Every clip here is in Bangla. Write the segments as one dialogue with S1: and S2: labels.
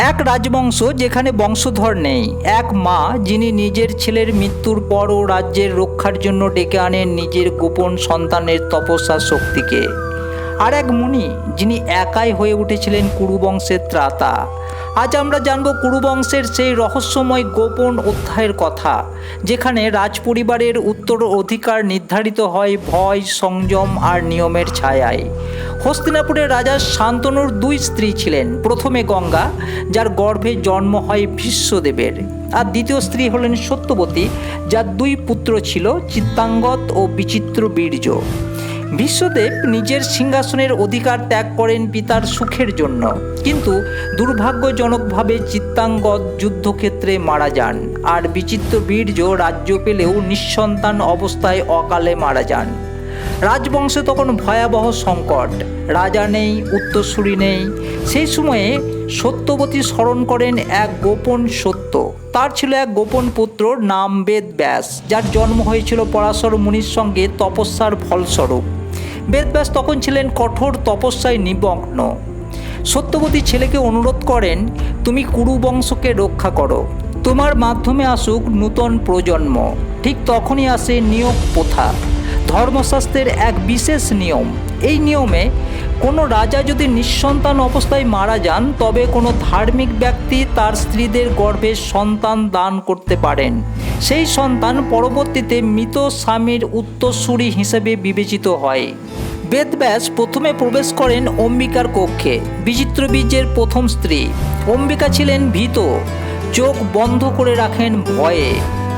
S1: এক রাজবংশ যেখানে বংশধর নেই। এক মা যিনি নিজের ছেলের মৃত্যুর পরও রাজ্যের রক্ষার জন্য ডেকে আনেন নিজের গোপন সন্তানের তপস্যা শক্তিকে। আর এক মুনি যিনি একাই হয়ে উঠেছিলেন কুরুবংশের ত্রাতা। আজ আমরা জানব কুরুবংশের সেই রহস্যময় গোপন অধ্যায়ের কথা, যেখানে রাজপরিবারের উত্তর অধিকার নির্ধারিত হয় ভয়, সংযম আর নিয়মের ছায়ায়। হস্তিনাপুরের রাজা শান্তনুর দুই স্ত্রী ছিলেন। প্রথমে গঙ্গা, যার গর্ভে জন্ম হয় ভীষ্মদেবের। আর দ্বিতীয় স্ত্রী হলেন সত্যবতী, যার দুই পুত্র ছিল চিত্তাঙ্গত ও বিচিত্র বীর্য বিশ্বদেব নিজের সিংহাসনের অধিকার ত্যাগ করেন পিতার সুখের জন্য। কিন্তু দুর্ভাগ্যজনকভাবে চিত্তাঙ্গদ যুদ্ধক্ষেত্রে মারা যান আর বিচিত্র বীর্য রাজ্য পেলেও নিঃসন্তান অবস্থায় অকালে মারা যান। রাজবংশে তখন ভয়াবহ সংকট। রাজা নেই, উত্তরসূরি নেই। সেই সময়ে সত্যবতী স্মরণ করেন এক গোপন সত্য। তার ছিল এক গোপন পুত্র নাম বেদ ব্যাস যার জন্ম হয়েছিল পরাশর মুনির সঙ্গে তপস্যার ফলস্বরূপ। বেদব্যাস তখন ছিলেন কঠোর তপস্যায় নিমগ্ন। সত্যবতী ছেলেকে অনুরোধ করেন, তুমি কুরু বংশকে রক্ষা করো। তোমার মাধ্যমে আসুক নূতন প্রজন্ম। ঠিক তখনই আসে নিয়োগ প্রথা। ধর্মশাস্ত্রের এক বিশেষ নিয়ম। এই নিয়মে কোনো রাজা যদি নিঃসন্তান অবস্থায় মারা যান, তবে কোনো ধার্মিক ব্যক্তি তার স্ত্রীদের গর্ভে সন্তান দান করতে পারেন। সেই সন্তান পরবর্তীতে মৃত স্বামীর উত্তরসূরি হিসেবে বিবেচিত হয়। বেদব্যাস প্রথমে প্রবেশ করেন অম্বিকার কক্ষে। বিচিত্র বীর্যের প্রথম স্ত্রী। অম্বিকা ছিলেন ভীত। চোখ বন্ধ করে রাখেন ভয়ে।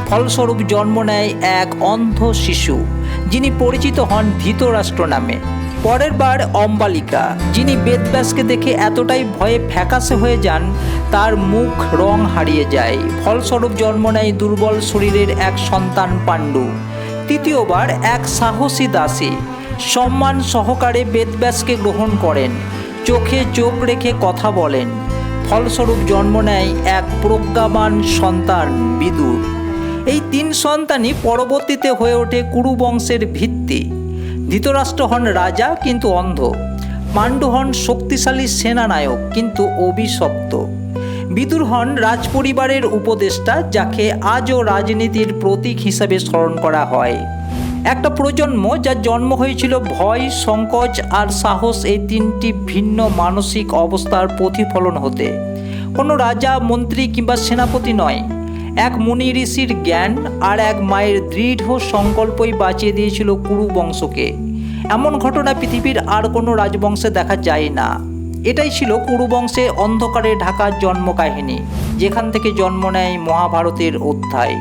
S1: ফলস্বরূপ জন্ম নেয় এক অন্ধ শিশু, যিনি পরিচিত হন ধৃতরাষ্ট্র নামে। পরের বার অম্বালিকা, যিনি বেদব্যাসকে দেখে এতটাই ভয়ে ফ্যাকাশে হয়ে যান তার মুখ রং হারিয়ে যায়। ফলস্বরূপ জন্ম নেয় দুর্বল শরীরের এক সন্তান পাণ্ডু। তৃতীয়বার এক সাহসী দাসী সম্মান সহকারে বেদব্যাসকে গ্রহণ করেন। চোখে চোখ রেখে কথা বলেন। ফলস্বরূপ জন্ম নেয় এক প্রজ্ঞাবান সন্তান বিদুর। এই তিন সন্তানই পরবর্তীতে হয়ে ওঠে কুরু বংশের ভিত্তি। ধৃতরাষ্ট্র হন রাজা কিন্তু অন্ধ। পাণ্ডু হন শক্তিশালী সেনানায়ক কিন্তু অভিশপ্ত। বিদুর হন রাজপরিবারের উপদেষ্টা, যাকে আজও রাজনীতির প্রতীক হিসাবে স্মরণ করা হয়। একটা প্রজন্ম যার জন্ম হয়েছিল ভয়, সংকোচ আর সাহস এই তিনটি ভিন্ন মানসিক অবস্থার প্রতিফলন হতে। কোনো রাজা, মন্ত্রী কিংবা সেনাপতি নয়। এক মুনি ঋষির জ্ঞান আর এক মায়ের দৃঢ় সংকল্পই বাঁচিয়ে দিয়েছিল কুরু বংশকে এমন ঘটনা পৃথিবীর আর কোনো রাজবংশে দেখা যায় না। এটাই ছিল কুরুবংশে অন্ধকারে ঢাকার জন্ম কাহিনী যেখান থেকে জন্ম নেয় মহাভারতের অধ্যায়।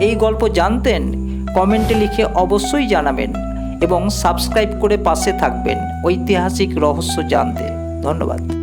S1: এই গল্প জানতেন, কমেন্টে লিখে অবশ্যই জানাবেন এবং সাবস্ক্রাইব করে পাশে থাকবেন ঐতিহাসিক রহস্য জানতে। ধন্যবাদ।